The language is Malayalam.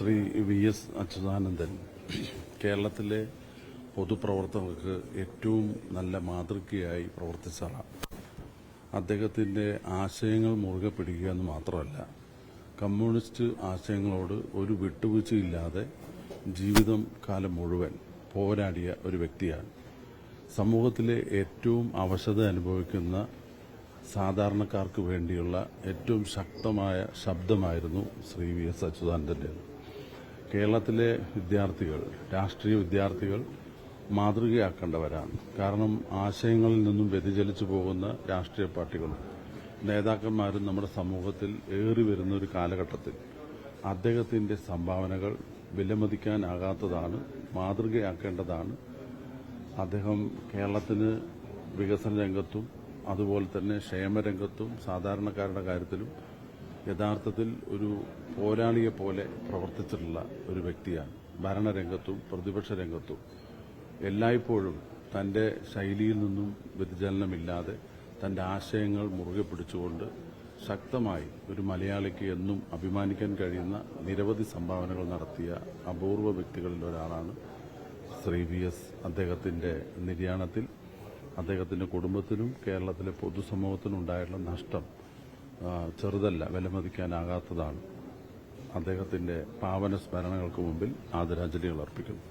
ശ്രീ വി എസ് അച്യുതാനന്ദൻ കേരളത്തിലെ പൊതുപ്രവർത്തകർക്ക് ഏറ്റവും നല്ല മാതൃകയായി പ്രവർത്തിച്ച ആളാണ്. അദ്ദേഹത്തിന്റെ ആശയങ്ങൾ മുറുകെ പിടിക്കുക എന്ന് മാത്രമല്ല കമ്മ്യൂണിസ്റ്റ് ആശയങ്ങളോട് ഒരു വിട്ടുവീഴ്ചയില്ലാതെ ജീവിതം കാലം മുഴുവൻ പോരാടിയ ഒരു വ്യക്തിയാണ്. സമൂഹത്തിലെ ഏറ്റവും അവശത അനുഭവിക്കുന്ന സാധാരണക്കാർക്ക് വേണ്ടിയുള്ള ഏറ്റവും ശക്തമായ ശബ്ദമായിരുന്നു ശ്രീ വി എസ് അച്യുതാനന്ദന്റേത് കേരളത്തിലെ വിദ്യാർത്ഥികൾ രാഷ്ട്രീയ വിദ്യാർത്ഥികൾ മാതൃകയാക്കേണ്ടവരാണ്. കാരണം ആശയങ്ങളിൽ നിന്നും വ്യതിചലിച്ചു പോകുന്ന രാഷ്ട്രീയ പാർട്ടികളും നേതാക്കന്മാരും നമ്മുടെ സമൂഹത്തിൽ ഏറി വരുന്ന ഒരു കാലഘട്ടത്തിൽ അദ്ദേഹത്തിന്റെ സംഭാവനകൾ വിലമതിക്കാനാകാത്തതാണ് മാതൃകയാക്കേണ്ടതാണ്. അദ്ദേഹം കേരളത്തിന് വികസന രംഗത്തും അതുപോലെ തന്നെ ക്ഷേമരംഗത്തും സാധാരണക്കാരുടെ കാര്യത്തിലും യഥാർത്ഥത്തിൽ ഒരു പോരാളിയെ പോലെ പ്രവർത്തിച്ചിട്ടുള്ള ഒരു വ്യക്തിയാണ്. ഭരണരംഗത്തും പ്രതിപക്ഷ രംഗത്തും എല്ലായ്പ്പോഴും തന്റെ ശൈലിയിൽ നിന്നും വ്യതിചലനമില്ലാതെ തന്റെ ആശയങ്ങൾ മുറുകെ പിടിച്ചുകൊണ്ട് ശക്തമായി ഒരു മലയാളിക്ക് എന്നും അഭിമാനിക്കാൻ കഴിയുന്ന നിരവധി സംഭാവനകൾ നടത്തിയ അപൂർവ വ്യക്തികളിൽ ഒരാളാണ് ശ്രീ വി എസ് അദ്ദേഹത്തിന്റെ നിര്യാണത്തിൽ. അദ്ദേഹത്തിന്റെ കുടുംബത്തിനും കേരളത്തിലെ പൊതുസമൂഹത്തിനും ഉണ്ടായിട്ടുള്ള നഷ്ടം ചെറുതല്ല വിലമതിക്കാനാകാത്തതാണ്. അദ്ദേഹത്തിന്റെ പാവന സ്മരണകൾക്ക് മുമ്പിൽ ആദരാഞ്ജലികൾ അർപ്പിക്കുന്നു.